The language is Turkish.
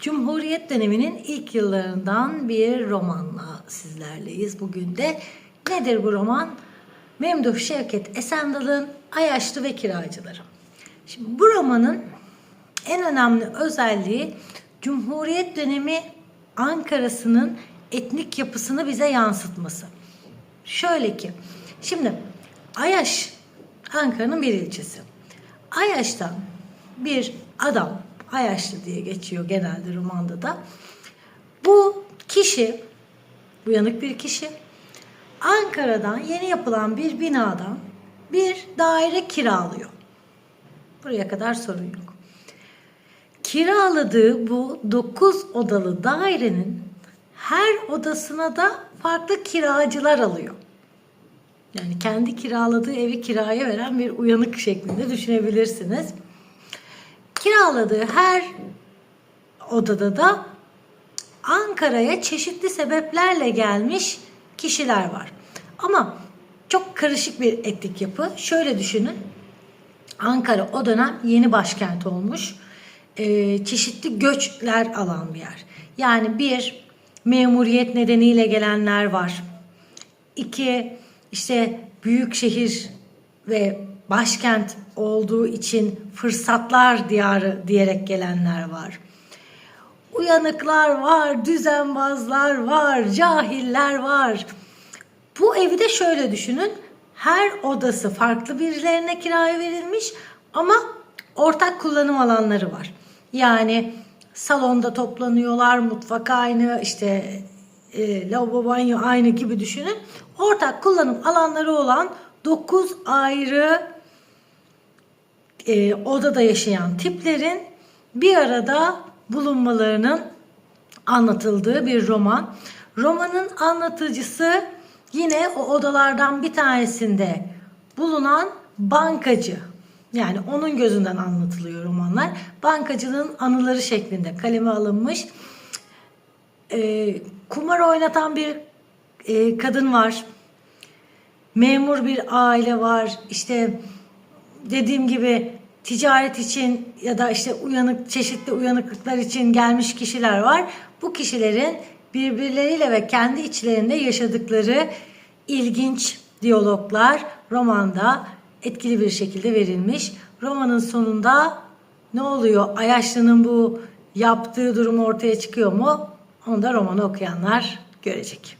Cumhuriyet döneminin ilk yıllarından bir romanla sizlerleyiz. Bugün de nedir bu roman? Memduh Şevket Esendal'ın Ayaşlı ve Kiracıları. Şimdi bu romanın en önemli özelliği Cumhuriyet dönemi Ankara'sının etnik yapısını bize yansıtması. Şöyle ki, şimdi Ayaş Ankara'nın bir ilçesi. Ayaş'tan bir adam, Ayaşlı diye geçiyor genelde romanda da. Bu kişi, uyanık bir kişi, Ankara'dan yeni yapılan bir binadan bir daire kiralıyor. Buraya kadar sorun yok. Kiraladığı bu 9 odalı dairenin her odasına da farklı kiracılar alıyor. Yani kendi kiraladığı evi kiraya veren bir uyanık şeklinde düşünebilirsiniz. Kiraladığı her odada da Ankara'ya çeşitli sebeplerle gelmiş kişiler var. Ama çok karışık bir etnik yapı. Şöyle düşünün. Ankara o dönem yeni başkent olmuş. Ee, çeşitli göçler alan bir yer. Yani bir memuriyet nedeniyle gelenler var. İki işte büyük şehir ve başkent olduğu için fırsatlar diyarı diyerek gelenler var. Uyanıklar var, düzenbazlar var, cahiller var. Bu evi de şöyle düşünün. Her odası farklı birilerine kiraya verilmiş ama ortak kullanım alanları var. Yani salonda toplanıyorlar, mutfak aynı, işte e, lavabo banyo aynı gibi düşünün. Ortak kullanım alanları olan 9 ayrı e, odada yaşayan tiplerin bir arada bulunmalarının anlatıldığı bir roman. Romanın anlatıcısı yine o odalardan bir tanesinde bulunan bankacı. Yani onun gözünden anlatılıyor romanlar. Bankacılığın anıları şeklinde kaleme alınmış. E, kumar oynatan bir e, kadın var. Memur bir aile var. İşte dediğim gibi ticaret için ya da işte uyanık çeşitli uyanıklıklar için gelmiş kişiler var. Bu kişilerin birbirleriyle ve kendi içlerinde yaşadıkları ilginç diyaloglar romanda etkili bir şekilde verilmiş. Romanın sonunda ne oluyor? Ayaşlı'nın bu yaptığı durum ortaya çıkıyor mu? Onu da romanı okuyanlar görecek.